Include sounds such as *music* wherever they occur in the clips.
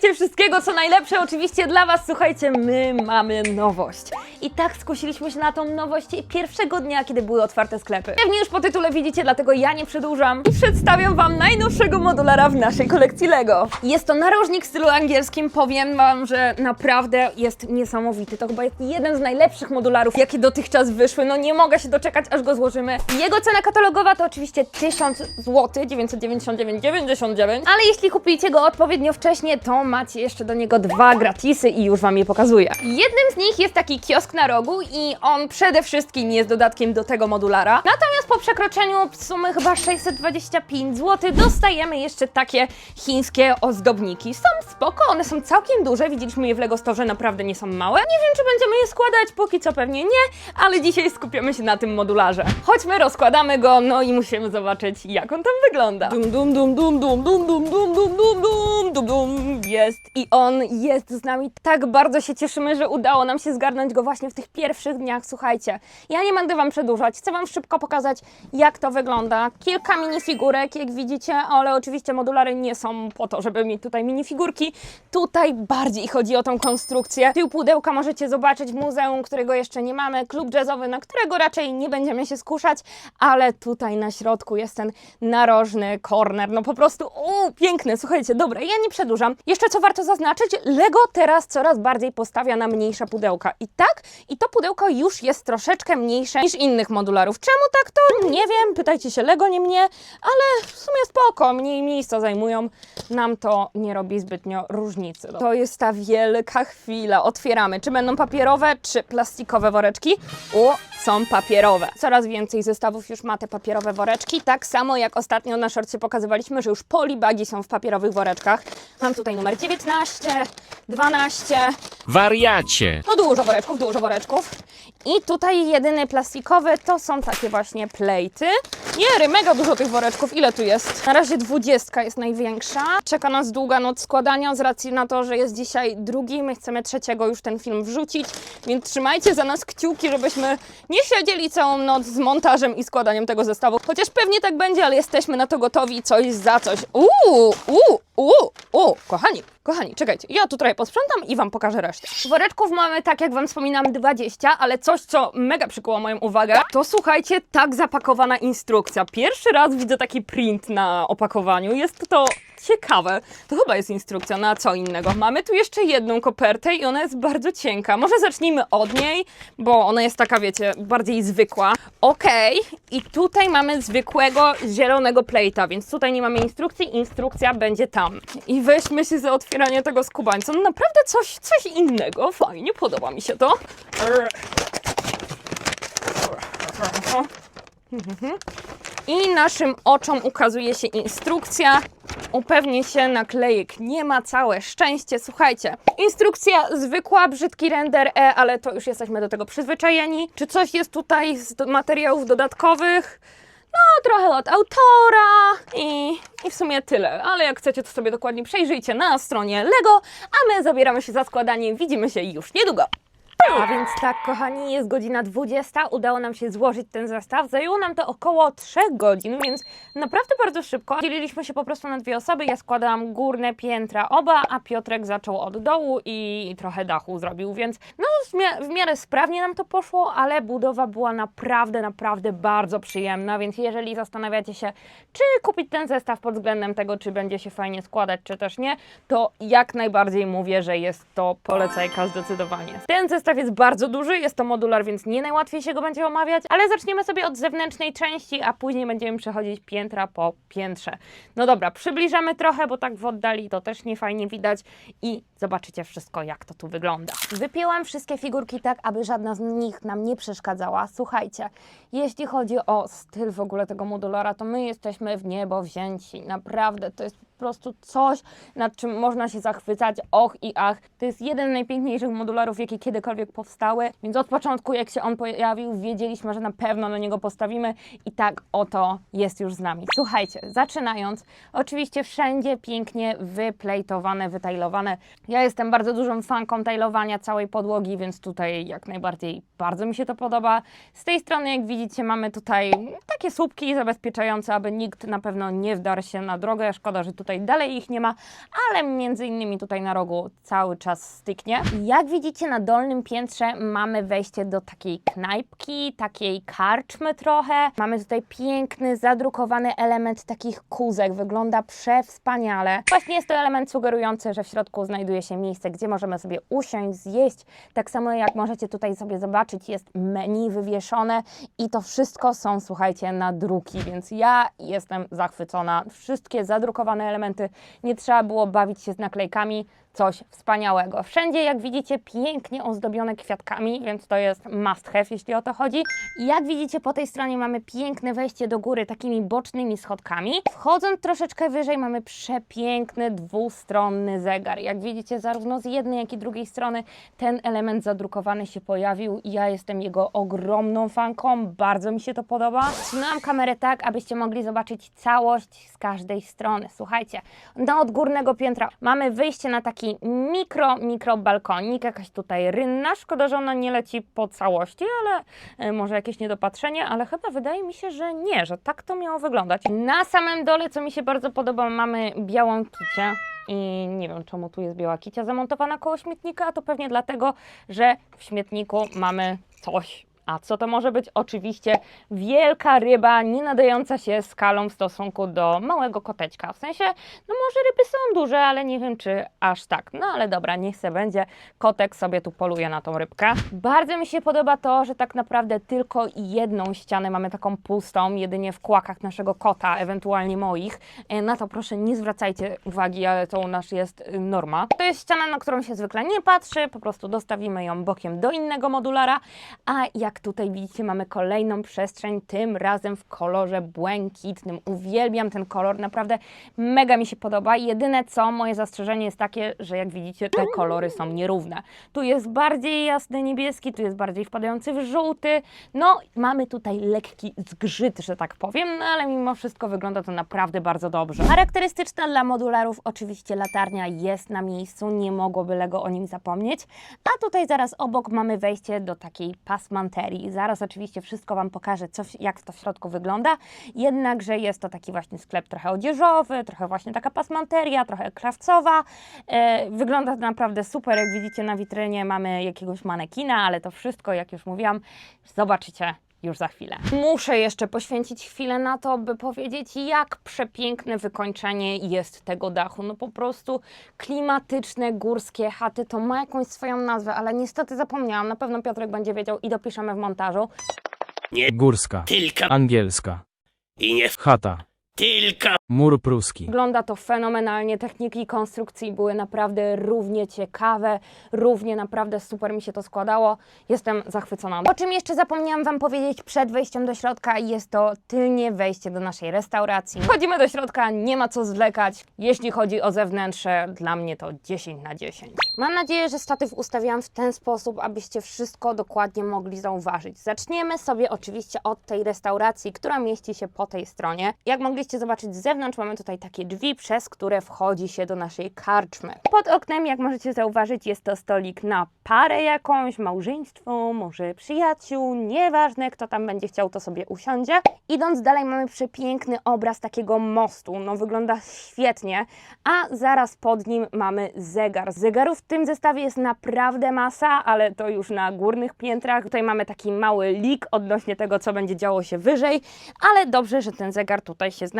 Right wszystkiego, co najlepsze oczywiście dla Was. Słuchajcie, my mamy nowość. I tak skusiliśmy się na tą nowość pierwszego dnia, kiedy były otwarte sklepy. Pewnie już po tytule widzicie, dlatego ja nie przedłużam i przedstawiam Wam najnowszego modulara w naszej kolekcji LEGO. Jest to narożnik w stylu angielskim. Powiem Wam, że naprawdę jest niesamowity. To chyba jest jeden z najlepszych modularów, jakie dotychczas wyszły. No nie mogę się doczekać, aż go złożymy. Jego cena katalogowa to oczywiście 1000 zł, 999,99, ale jeśli kupicie go odpowiednio wcześnie, to macie jeszcze do niego dwa gratisy i już Wam je pokazuję. Jednym z nich jest taki kiosk na rogu i on przede wszystkim jest dodatkiem do tego modulara. Natomiast po przekroczeniu sumy chyba 625 zł dostajemy jeszcze takie chińskie ozdobniki. Są spoko, one są całkiem duże, widzieliśmy je w Lego Store, naprawdę nie są małe. Nie wiem, czy będziemy je składać, póki co pewnie nie, ale dzisiaj skupiamy się na tym modularze. Chodźmy, rozkładamy go, no i musimy zobaczyć, jak on tam wygląda. Dum dum dum dum dum dum dum dum dum dum dum dum dum jest i on jest z nami. Tak bardzo się cieszymy, że udało nam się zgarnąć go właśnie w tych pierwszych dniach. Słuchajcie, ja nie będę Wam przedłużać, chcę Wam szybko pokazać, jak to wygląda. Kilka minifigurek, jak widzicie, ale oczywiście modulary nie są po to, żeby mieć tutaj minifigurki. Tutaj bardziej chodzi o tą konstrukcję. Tył pudełka możecie zobaczyć w muzeum, którego jeszcze nie mamy, klub jazzowy, na którego raczej nie będziemy się skuszać, ale tutaj na środku jest ten narożny corner. No po prostu, uuu, piękny. Słuchajcie, dobra, ja nie przedłużam. Jeszcze co warto zaznaczyć, Lego teraz coraz bardziej postawia na mniejsze pudełka. I tak, i to pudełko już jest troszeczkę mniejsze niż innych modularów. Czemu tak to? Nie wiem, pytajcie się Lego, nie mnie, ale w sumie spoko, mniej miejsca zajmują. Nam to nie robi zbytnio różnicy. To jest ta wielka chwila. Otwieramy. Czy będą papierowe, czy plastikowe woreczki? O, są papierowe. Coraz więcej zestawów już ma te papierowe woreczki. Tak samo jak ostatnio na szorcie pokazywaliśmy, że już polibagi są w papierowych woreczkach. Mam tutaj numer 19, 12, Wariacie! no dużo woreczków, dużo woreczków. I tutaj jedyny plastikowy to są takie właśnie plejty. Jery, mega dużo tych woreczków. Ile tu jest? Na razie dwudziestka jest największa. Czeka nas długa noc składania z racji na to, że jest dzisiaj drugi. My chcemy trzeciego już ten film wrzucić, więc trzymajcie za nas kciuki, żebyśmy nie siedzieli całą noc z montażem i składaniem tego zestawu. Chociaż pewnie tak będzie, ale jesteśmy na to gotowi coś za coś. Uuu, uuu, uuu, uuu, kochani, Kochani, czekajcie, ja tu trochę posprzątam i Wam pokażę resztę. Woreczków mamy, tak jak Wam wspominam, 20, ale coś, co mega przykuło moją uwagę, to słuchajcie, tak zapakowana instrukcja. Pierwszy raz widzę taki print na opakowaniu. Jest to ciekawe. To chyba jest instrukcja na co innego. Mamy tu jeszcze jedną kopertę i ona jest bardzo cienka. Może zacznijmy od niej, bo ona jest taka, wiecie, bardziej zwykła. Okej, i tutaj mamy zwykłego zielonego plejta, więc tutaj nie mamy instrukcji, instrukcja będzie tam. I weźmy się za otwieranie tego skubańca. No naprawdę coś, coś innego. Fajnie, podoba mi się to. I naszym oczom ukazuje się instrukcja. Upewnię się, naklejek nie ma, całe szczęście. Słuchajcie, instrukcja zwykła, brzydki render E, ale to już jesteśmy do tego przyzwyczajeni. Czy coś jest tutaj z materiałów dodatkowych? No, trochę od autora i, i w sumie tyle. Ale jak chcecie, to sobie dokładnie przejrzyjcie na stronie LEGO, a my zabieramy się za składanie. Widzimy się już niedługo. A więc tak, kochani, jest godzina 20. Udało nam się złożyć ten zestaw. Zajęło nam to około 3 godzin, więc naprawdę bardzo szybko. Dzieliliśmy się po prostu na dwie osoby. Ja składałam górne piętra oba, a Piotrek zaczął od dołu i trochę dachu zrobił, więc no w, mia- w miarę sprawnie nam to poszło, ale budowa była naprawdę, naprawdę bardzo przyjemna, więc jeżeli zastanawiacie się, czy kupić ten zestaw pod względem tego, czy będzie się fajnie składać, czy też nie, to jak najbardziej mówię, że jest to polecajka zdecydowanie. Ten zestaw jest bardzo duży, jest to modular, więc nie najłatwiej się go będzie omawiać, ale zaczniemy sobie od zewnętrznej części, a później będziemy przechodzić piętra po piętrze. No dobra, przybliżamy trochę, bo tak w oddali to też nie fajnie widać i zobaczycie wszystko, jak to tu wygląda. Wypięłam wszystkie figurki tak, aby żadna z nich nam nie przeszkadzała. Słuchajcie, jeśli chodzi o styl w ogóle tego modulara, to my jesteśmy w niebo wzięci. Naprawdę, to jest po prostu coś, nad czym można się zachwycać, och i ach. To jest jeden z najpiękniejszych modularów, jakie kiedykolwiek powstały, więc od początku, jak się on pojawił, wiedzieliśmy, że na pewno na niego postawimy i tak oto jest już z nami. Słuchajcie, zaczynając, oczywiście wszędzie pięknie wyplejtowane, wytajlowane. Ja jestem bardzo dużą fanką tajlowania całej podłogi, więc tutaj jak najbardziej bardzo mi się to podoba. Z tej strony, jak widzicie, mamy tutaj takie słupki zabezpieczające, aby nikt na pewno nie wdarł się na drogę. Szkoda, że tutaj tutaj dalej ich nie ma, ale między innymi tutaj na rogu cały czas styknie. Jak widzicie na dolnym piętrze mamy wejście do takiej knajpki, takiej karczmy trochę. Mamy tutaj piękny, zadrukowany element takich kózek. Wygląda przewspaniale. Właśnie jest to element sugerujący, że w środku znajduje się miejsce, gdzie możemy sobie usiąść, zjeść. Tak samo jak możecie tutaj sobie zobaczyć, jest menu wywieszone i to wszystko są, słuchajcie, nadruki, więc ja jestem zachwycona. Wszystkie zadrukowane elementy, nie trzeba było bawić się z naklejkami, coś wspaniałego. Wszędzie, jak widzicie, pięknie ozdobione kwiatkami, więc to jest must have, jeśli o to chodzi. Jak widzicie, po tej stronie mamy piękne wejście do góry takimi bocznymi schodkami. Wchodząc troszeczkę wyżej, mamy przepiękny dwustronny zegar. Jak widzicie, zarówno z jednej, jak i drugiej strony ten element zadrukowany się pojawił i ja jestem jego ogromną fanką. Bardzo mi się to podoba. Trzymałam kamerę tak, abyście mogli zobaczyć całość z każdej strony. Słuchajcie, do odgórnego piętra mamy wyjście na taki mikro, mikro balkonik, jakaś tutaj rynna. Szkoda, że ona nie leci po całości, ale e, może jakieś niedopatrzenie, ale chyba wydaje mi się, że nie, że tak to miało wyglądać. Na samym dole, co mi się bardzo podoba, mamy białą kicię. I nie wiem, czemu tu jest biała kicia zamontowana koło śmietnika, a to pewnie dlatego, że w śmietniku mamy coś. A co to może być? Oczywiście wielka ryba, nie nadająca się skalą w stosunku do małego koteczka. W sensie, no może ryby są duże, ale nie wiem, czy aż tak. No ale dobra, niech se będzie. Kotek sobie tu poluje na tą rybkę. Bardzo mi się podoba to, że tak naprawdę tylko jedną ścianę mamy taką pustą, jedynie w kłakach naszego kota, ewentualnie moich. E, Na to proszę nie zwracajcie uwagi, ale to u nas jest norma. To jest ściana, na którą się zwykle nie patrzy, po prostu dostawimy ją bokiem do innego modulara, a jak tutaj widzicie, mamy kolejną przestrzeń, tym razem w kolorze błękitnym. Uwielbiam ten kolor, naprawdę mega mi się podoba. Jedyne co, moje zastrzeżenie jest takie, że jak widzicie, te kolory są nierówne. Tu jest bardziej jasny niebieski, tu jest bardziej wpadający w żółty. No, mamy tutaj lekki zgrzyt, że tak powiem, no ale mimo wszystko wygląda to naprawdę bardzo dobrze. Charakterystyczna dla modularów oczywiście latarnia jest na miejscu, nie mogłoby Lego o nim zapomnieć. A tutaj zaraz obok mamy wejście do takiej pasmanterii. Zaraz oczywiście wszystko Wam pokażę, co, jak to w środku wygląda. Jednakże jest to taki właśnie sklep trochę odzieżowy, trochę właśnie taka pasmanteria, trochę krawcowa. E, wygląda to naprawdę super. Jak widzicie na witrynie mamy jakiegoś manekina, ale to wszystko, jak już mówiłam, zobaczycie już za chwilę. Muszę jeszcze poświęcić chwilę na to, by powiedzieć, jak przepiękne wykończenie jest tego dachu. No po prostu klimatyczne, górskie chaty to ma jakąś swoją nazwę, ale niestety zapomniałam. Na pewno Piotrek będzie wiedział i dopiszemy w montażu. Górska. Tylko Angielska. i nie Chata. Tylko. Mur pruski. Wygląda to fenomenalnie. Techniki konstrukcji były naprawdę równie ciekawe, równie naprawdę super mi się to składało. Jestem zachwycona. O czym jeszcze zapomniałam Wam powiedzieć przed wejściem do środka, jest to tylnie wejście do naszej restauracji. Wchodzimy do środka, nie ma co zwlekać. Jeśli chodzi o zewnętrze, dla mnie to 10 na 10. Mam nadzieję, że statyw ustawiłam w ten sposób, abyście wszystko dokładnie mogli zauważyć. Zaczniemy sobie oczywiście od tej restauracji, która mieści się po tej stronie. Jak mogliście zobaczyć z zewnątrz, mamy tutaj takie drzwi, przez które wchodzi się do naszej karczmy. Pod oknem, jak możecie zauważyć, jest to stolik na parę jakąś, małżeństwo, może przyjaciół, nieważne kto tam będzie chciał, to sobie usiądzie. Idąc dalej mamy przepiękny obraz takiego mostu, no wygląda świetnie, a zaraz pod nim mamy zegar. Zegarów w tym zestawie jest naprawdę masa, ale to już na górnych piętrach. Tutaj mamy taki mały lik odnośnie tego, co będzie działo się wyżej, ale dobrze, że ten zegar tutaj się znajduje.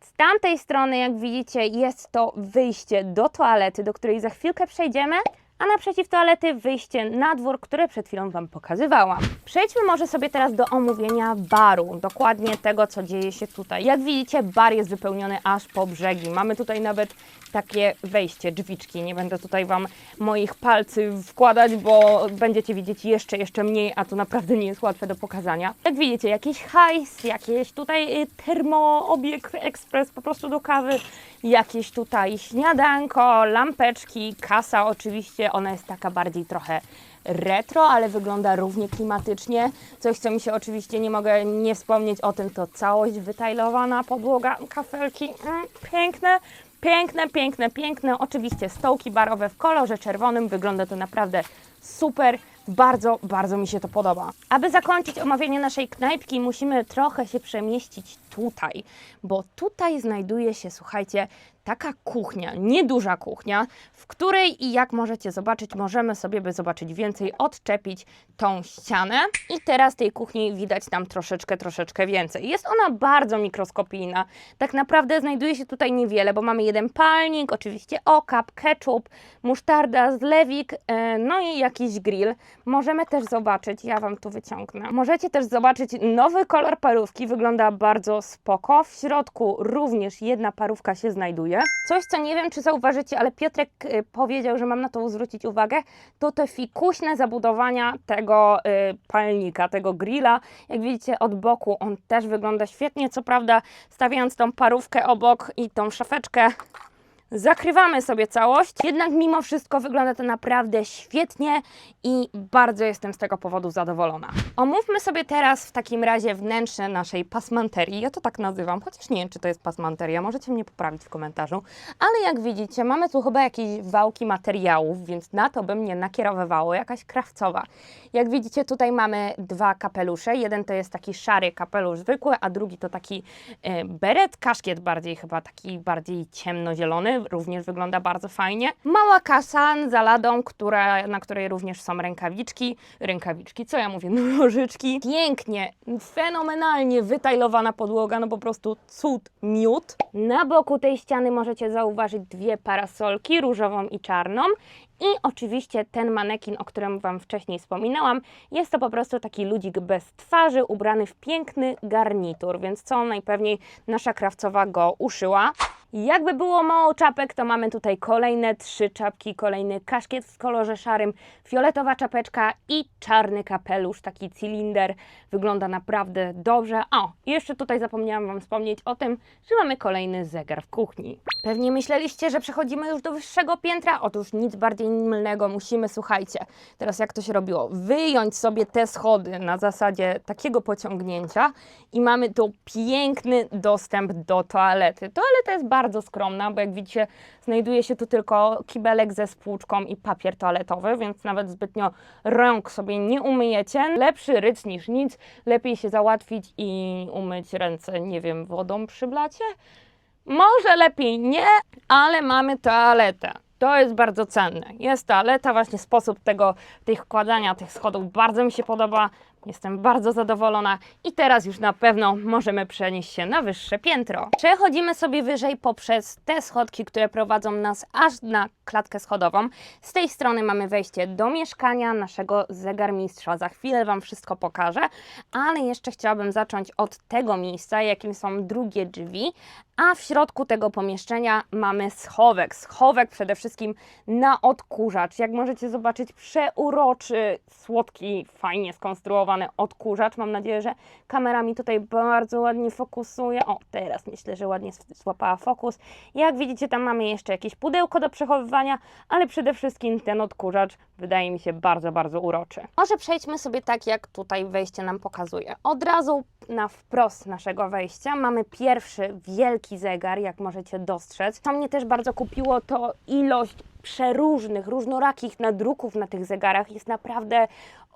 Z tamtej strony, jak widzicie, jest to wyjście do toalety, do której za chwilkę przejdziemy. A naprzeciw toalety wyjście na dwór, które przed chwilą Wam pokazywałam. Przejdźmy może sobie teraz do omówienia baru, dokładnie tego, co dzieje się tutaj. Jak widzicie, bar jest wypełniony aż po brzegi. Mamy tutaj nawet takie wejście, drzwiczki. Nie będę tutaj Wam moich palcy wkładać, bo będziecie widzieć jeszcze, jeszcze mniej, a to naprawdę nie jest łatwe do pokazania. Jak widzicie, jakiś hajs, jakieś tutaj y, termoobieg ekspres po prostu do kawy, jakieś tutaj śniadanko, lampeczki, kasa oczywiście, ona jest taka bardziej trochę retro, ale wygląda równie klimatycznie. Coś, co mi się oczywiście nie mogę nie wspomnieć o tym, to całość wytajlowana podłoga, kafelki, mm, piękne. Piękne, piękne, piękne. Oczywiście stołki barowe w kolorze czerwonym. Wygląda to naprawdę super. Bardzo, bardzo mi się to podoba. Aby zakończyć omawianie naszej knajpki, musimy trochę się przemieścić tutaj, bo tutaj znajduje się, słuchajcie, taka kuchnia, nieduża kuchnia, w której i jak możecie zobaczyć, możemy sobie, by zobaczyć więcej, odczepić tą ścianę. I teraz tej kuchni widać tam troszeczkę, troszeczkę więcej. Jest ona bardzo mikroskopijna. Tak naprawdę znajduje się tutaj niewiele, bo mamy jeden palnik, oczywiście okap, ketchup, musztarda, zlewik, e, no i jakiś grill. Możemy też zobaczyć, ja Wam tu wyciągnę. Możecie też zobaczyć nowy kolor parówki, wygląda bardzo spoko. W środku również jedna parówka się znajduje. Coś, co nie wiem, czy zauważycie, ale Piotrek y, powiedział, że mam na to zwrócić uwagę, to te fikuśne zabudowania tego y, palnika, tego grilla. Jak widzicie od boku on też wygląda świetnie, co prawda stawiając tą parówkę obok i tą szafeczkę Zakrywamy sobie całość, jednak mimo wszystko wygląda to naprawdę świetnie i bardzo jestem z tego powodu zadowolona. Omówmy sobie teraz w takim razie wnętrze naszej pasmanterii. Ja to tak nazywam, chociaż nie wiem, czy to jest pasmanteria, możecie mnie poprawić w komentarzu. Ale jak widzicie, mamy tu chyba jakieś wałki materiałów, więc na to by mnie nakierowywało, jakaś krawcowa. Jak widzicie, tutaj mamy dwa kapelusze. Jeden to jest taki szary kapelusz zwykły, a drugi to taki e, beret, kaszkiet bardziej chyba taki bardziej ciemnozielony, również wygląda bardzo fajnie. Mała kasa za ladą, która, na której również są rękawiczki. Rękawiczki, co ja mówię, *laughs* nożyczki. Pięknie, fenomenalnie wytajlowana podłoga, no po prostu cud, miód. Na boku tej ściany możecie zauważyć dwie parasolki, różową i czarną. I oczywiście ten manekin, o którym Wam wcześniej wspominałam, jest to po prostu taki ludzik bez twarzy, ubrany w piękny garnitur, więc co najpewniej nasza krawcowa go uszyła. Jakby było mało czapek, to mamy tutaj kolejne trzy czapki, kolejny kaszkiet w kolorze szarym, fioletowa czapeczka i czarny kapelusz, taki cylinder. Wygląda naprawdę dobrze. O, jeszcze tutaj zapomniałam Wam wspomnieć o tym, że mamy kolejny zegar w kuchni. Pewnie myśleliście, że przechodzimy już do wyższego piętra? Otóż nic bardziej mylnego. Musimy, słuchajcie, teraz jak to się robiło, wyjąć sobie te schody na zasadzie takiego pociągnięcia i mamy tu piękny dostęp do toalety. Toaleta jest bardzo skromna, bo jak widzicie, znajduje się tu tylko kibelek ze spłuczką i papier toaletowy, więc nawet zbytnio rąk sobie nie umyjecie. Lepszy rycz niż nic. Lepiej się załatwić i umyć ręce, nie wiem, wodą przy blacie. Może lepiej nie, ale mamy toaletę. To jest bardzo cenne. Jest toaleta, właśnie sposób tego, tych wkładania tych schodów bardzo mi się podoba. Jestem bardzo zadowolona i teraz już na pewno możemy przenieść się na wyższe piętro. Przechodzimy sobie wyżej poprzez te schodki, które prowadzą nas aż na klatkę schodową. Z tej strony mamy wejście do mieszkania naszego zegarmistrza. Za chwilę Wam wszystko pokażę, ale jeszcze chciałabym zacząć od tego miejsca, jakim są drugie drzwi, a w środku tego pomieszczenia mamy schowek. Schowek przede wszystkim na odkurzacz. Jak możecie zobaczyć, przeuroczy, słodki, fajnie skonstruowany odkurzacz. Mam nadzieję, że kamera mi tutaj bardzo ładnie fokusuje. O, teraz myślę, że ładnie złapała fokus. Jak widzicie, tam mamy jeszcze jakieś pudełko do przechowywania, ale przede wszystkim ten odkurzacz wydaje mi się bardzo, bardzo uroczy. Może przejdźmy sobie tak, jak tutaj wejście nam pokazuje. Od razu na wprost naszego wejścia mamy pierwszy wielki zegar, jak możecie dostrzec. Co mnie też bardzo kupiło, to ilość przeróżnych, różnorakich nadruków na tych zegarach jest naprawdę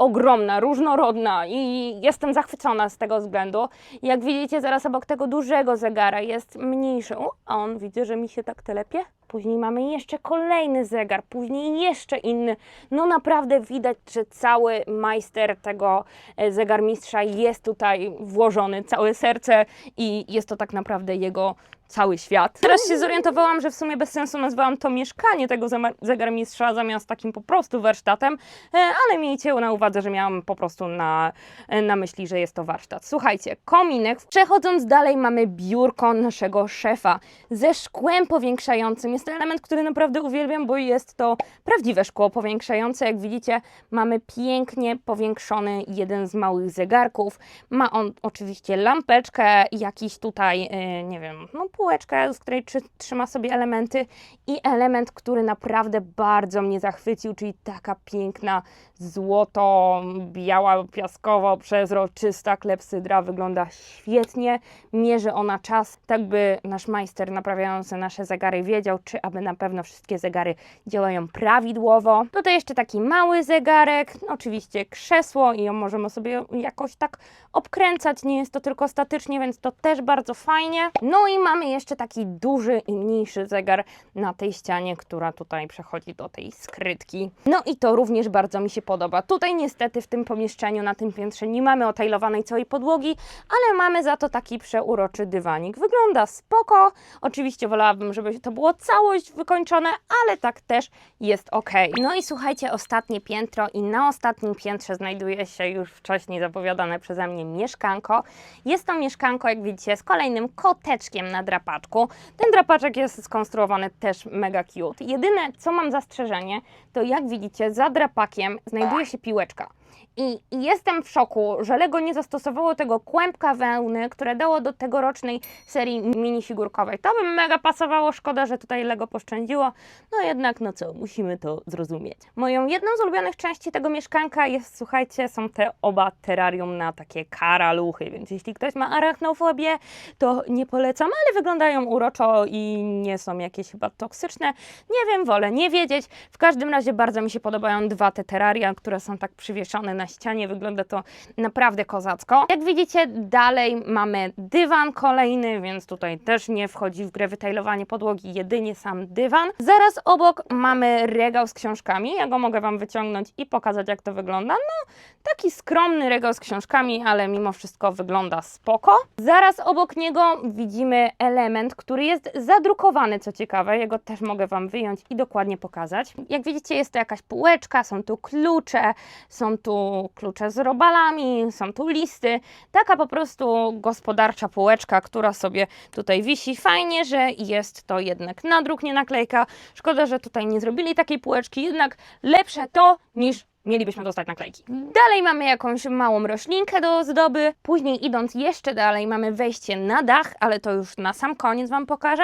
ogromna, różnorodna i jestem zachwycona z tego względu. Jak widzicie, zaraz obok tego dużego zegara jest mniejszy. O, a on widzę, że mi się tak telepie. Później mamy jeszcze kolejny zegar, później jeszcze inny. No naprawdę widać, że cały majster tego e, zegarmistrza jest tutaj włożony, całe serce i jest to tak naprawdę jego cały świat. Teraz się zorientowałam, że w sumie bez sensu nazwałam to mieszkanie tego zegarmistrza zamiast takim po prostu warsztatem, e, ale miejcie na uwadze, że miałam po prostu na, e, na myśli, że jest to warsztat. Słuchajcie, kominek. Przechodząc dalej mamy biurko naszego szefa ze szkłem powiększającym. Jest to element, który naprawdę uwielbiam, bo jest to prawdziwe szkło powiększające. Jak widzicie, mamy pięknie powiększony jeden z małych zegarków. Ma on oczywiście lampeczkę, jakiś tutaj, e, nie wiem, no półeczkę, z której trzy, trzyma sobie elementy i element, który naprawdę bardzo mnie zachwycił, czyli taka piękna, złoto, biała, piaskowo, przezroczysta klepsydra. Wygląda świetnie, mierzy ona czas, tak by nasz majster naprawiający nasze zegary wiedział, czy aby na pewno wszystkie zegary działają prawidłowo. Tutaj jeszcze taki mały zegarek, oczywiście krzesło i ją możemy sobie jakoś tak obkręcać, nie jest to tylko statycznie, więc to też bardzo fajnie. No i mamy jeszcze taki duży i mniejszy zegar na tej ścianie, która tutaj przechodzi do tej skrytki. No i to również bardzo mi się podoba. Tutaj niestety w tym pomieszczeniu, na tym piętrze nie mamy otejlowanej całej podłogi, ale mamy za to taki przeuroczy dywanik. Wygląda spoko. Oczywiście wolałabym, żeby to było całość wykończone, ale tak też jest ok. No i słuchajcie, ostatnie piętro i na ostatnim piętrze znajduje się już wcześniej zapowiadane przeze mnie mieszkanko. Jest to mieszkanko, jak widzicie, z kolejnym koteczkiem na drapaczku. Ten drapaczek jest skonstruowany też mega cute. Jedyne, co mam zastrzeżenie, to jak widzicie, za drapakiem znajduje się piłeczka. I, I jestem w szoku, że Lego nie zastosowało tego kłębka wełny, które dało do tegorocznej serii minifigurkowej. To by mega pasowało, szkoda, że tutaj Lego poszczędziło. No jednak, no co, musimy to zrozumieć. Moją jedną z ulubionych części tego mieszkanka jest, słuchajcie, są te oba terrarium na takie karaluchy, więc jeśli ktoś ma arachnofobię, to nie polecam, ale wyglądają uroczo i nie są jakieś chyba toksyczne. Nie wiem, wolę nie wiedzieć. W każdym razie bardzo mi się podobają dwa te terraria, które są tak przywieszone na ścianie. Wygląda to naprawdę kozacko. Jak widzicie, dalej mamy dywan kolejny, więc tutaj też nie wchodzi w grę wytajlowanie podłogi, jedynie sam dywan. Zaraz obok mamy regał z książkami. Ja go mogę Wam wyciągnąć i pokazać, jak to wygląda. No, taki skromny regał z książkami, ale mimo wszystko wygląda spoko. Zaraz obok niego widzimy element, który jest zadrukowany, co ciekawe. Jego też mogę Wam wyjąć i dokładnie pokazać. Jak widzicie, jest to jakaś półeczka, są tu klucze, są tu klucze z robalami, są tu listy. Taka po prostu gospodarcza półeczka, która sobie tutaj wisi. Fajnie, że jest to jednak nadruk, nie naklejka. Szkoda, że tutaj nie zrobili takiej półeczki, jednak lepsze to niż mielibyśmy dostać naklejki. Dalej mamy jakąś małą roślinkę do ozdoby. Później idąc jeszcze dalej mamy wejście na dach, ale to już na sam koniec Wam pokażę.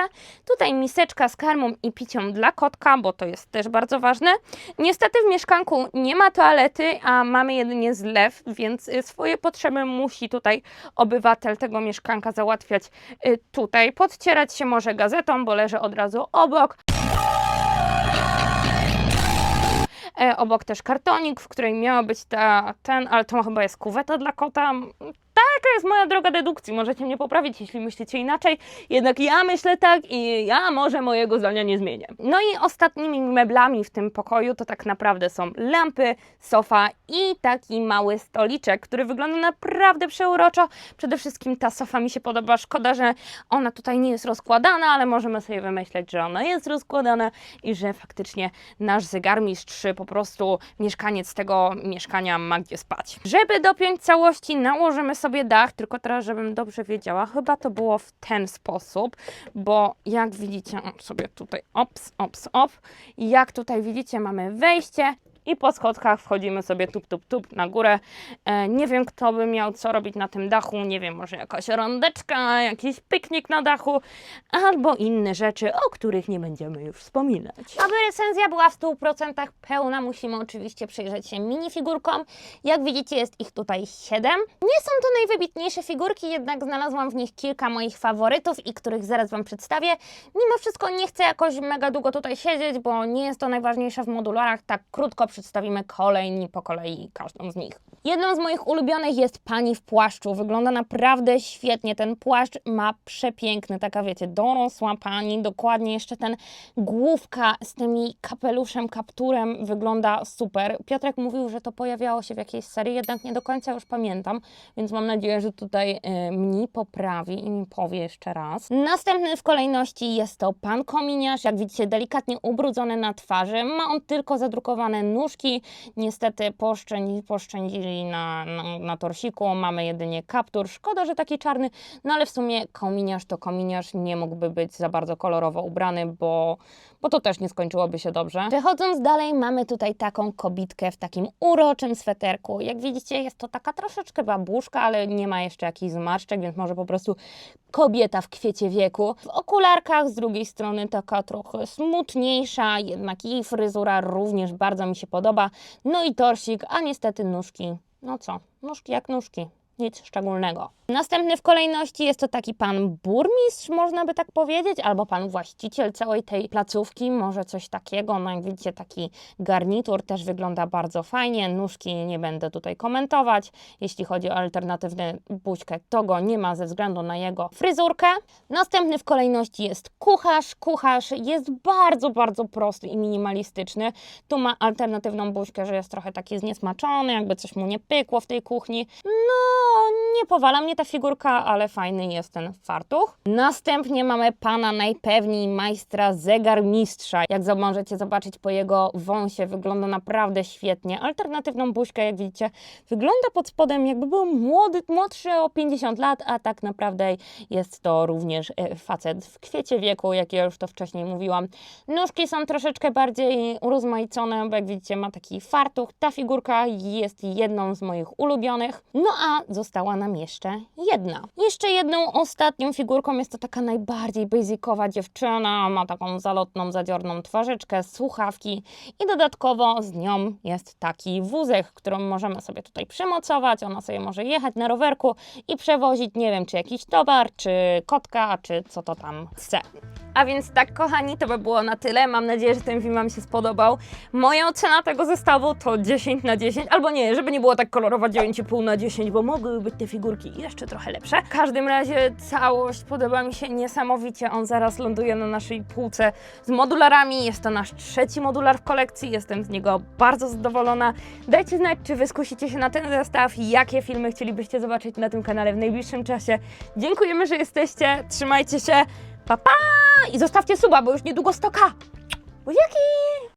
Tutaj miseczka z karmą i picią dla kotka, bo to jest też bardzo ważne. Niestety w mieszkanku nie ma toalety, a mamy jedynie zlew, więc y, swoje potrzeby musi tutaj obywatel tego mieszkanka załatwiać y, tutaj. Podcierać się może gazetą, bo leży od razu obok. Obok też kartonik, w której miała być ta, ten, ale to chyba jest kuweta dla kota. Taka jest moja droga dedukcji. Możecie mnie poprawić, jeśli myślicie inaczej. Jednak ja myślę tak i ja może mojego zdania nie zmienię. No i ostatnimi meblami w tym pokoju to tak naprawdę są lampy, sofa i taki mały stoliczek, który wygląda naprawdę przeuroczo. Przede wszystkim ta sofa mi się podoba. Szkoda, że ona tutaj nie jest rozkładana, ale możemy sobie wymyśleć, że ona jest rozkładana i że faktycznie nasz zegarmistrz, po prostu mieszkaniec tego mieszkania ma gdzie spać. Żeby dopiąć całości, nałożymy sobie dach, tylko teraz, żebym dobrze wiedziała, chyba to było w ten sposób, bo jak widzicie, sobie tutaj ops, ops, op, jak tutaj widzicie, mamy wejście i po schodkach wchodzimy sobie tup, tup, tup na górę. E, nie wiem, kto by miał co robić na tym dachu, nie wiem, może jakaś rondeczka, jakiś piknik na dachu, albo inne rzeczy, o których nie będziemy już wspominać. Aby recenzja była w 100% pełna, musimy oczywiście przyjrzeć się minifigurkom. Jak widzicie, jest ich tutaj 7. Nie są to najwybitniejsze figurki, jednak znalazłam w nich kilka moich faworytów i których zaraz Wam przedstawię. Mimo wszystko nie chcę jakoś mega długo tutaj siedzieć, bo nie jest to najważniejsze w modularach. Tak krótko przedstawimy kolejni po kolei każdą z nich. Jedną z moich ulubionych jest pani w płaszczu. Wygląda naprawdę świetnie. Ten płaszcz ma przepiękny, taka wiecie, dorosła pani. Dokładnie jeszcze ten główka z tym jej kapeluszem, kapturem wygląda super. Piotrek mówił, że to pojawiało się w jakiejś serii, jednak nie do końca już pamiętam, więc mam nadzieję, że tutaj y, mnie poprawi i mi powie jeszcze raz. Następny w kolejności jest to pan kominiarz. Jak widzicie, delikatnie ubrudzony na twarzy. Ma on tylko zadrukowane Niestety poszczędzi, poszczędzili na, na, na torsiku. Mamy jedynie kaptur. Szkoda, że taki czarny, no ale w sumie kominiarz to kominiarz. Nie mógłby być za bardzo kolorowo ubrany, bo bo to też nie skończyłoby się dobrze. Przechodząc dalej, mamy tutaj taką kobitkę w takim uroczym sweterku. Jak widzicie, jest to taka troszeczkę babuszka, ale nie ma jeszcze jakichś zmarszczek, więc może po prostu kobieta w kwiecie wieku. W okularkach z drugiej strony taka trochę smutniejsza, jednak jej fryzura również bardzo mi się podoba. No i torsik, a niestety nóżki. No co, nóżki jak nóżki. Nic szczególnego. Następny w kolejności jest to taki pan burmistrz, można by tak powiedzieć, albo pan właściciel całej tej placówki, może coś takiego. No jak widzicie, taki garnitur też wygląda bardzo fajnie. Nóżki nie będę tutaj komentować. Jeśli chodzi o alternatywny buźkę, to go nie ma ze względu na jego fryzurkę. Następny w kolejności jest kucharz. Kucharz jest bardzo, bardzo prosty i minimalistyczny. Tu ma alternatywną buźkę, że jest trochę taki zniesmaczony, jakby coś mu nie pykło w tej kuchni. No, nie powala mnie ta figurka, ale fajny jest ten fartuch. Następnie mamy pana najpewniej majstra zegarmistrza. Jak możecie zobaczyć po jego wąsie, wygląda naprawdę świetnie. Alternatywną buźkę, jak widzicie, wygląda pod spodem jakby był młody, młodszy o 50 lat, a tak naprawdę jest to również e, facet w kwiecie wieku, jak ja już to wcześniej mówiłam. Nóżki są troszeczkę bardziej urozmaicone, bo jak widzicie ma taki fartuch. Ta figurka jest jedną z moich ulubionych. No a została nam jeszcze jedna. Jeszcze jedną ostatnią figurką jest to taka najbardziej basicowa dziewczyna. Ma taką zalotną, zadziorną twarzyczkę, słuchawki i dodatkowo z nią jest taki wózek, którą możemy sobie tutaj przymocować. Ona sobie może jechać na rowerku i przewozić, nie wiem, czy jakiś towar, czy kotka, czy co to tam chce. A więc tak, kochani, to by było na tyle. Mam nadzieję, że ten film Wam się spodobał. Moja ocena tego zestawu to 10 na 10, albo nie, żeby nie było tak kolorowo 9,5 na 10, bo mogłyby być te figurki jeszcze trochę lepsze. W każdym razie całość podoba mi się niesamowicie. On zaraz ląduje na naszej półce z modularami. Jest to nasz trzeci modular w kolekcji. Jestem z niego bardzo zadowolona. Dajcie znać, czy Wy skusicie się na ten zestaw i jakie filmy chcielibyście zobaczyć na tym kanale w najbliższym czasie. Dziękujemy, że jesteście. Trzymajcie się. Pa, pa! I zostawcie suba, bo już niedługo 100k. Buziaki!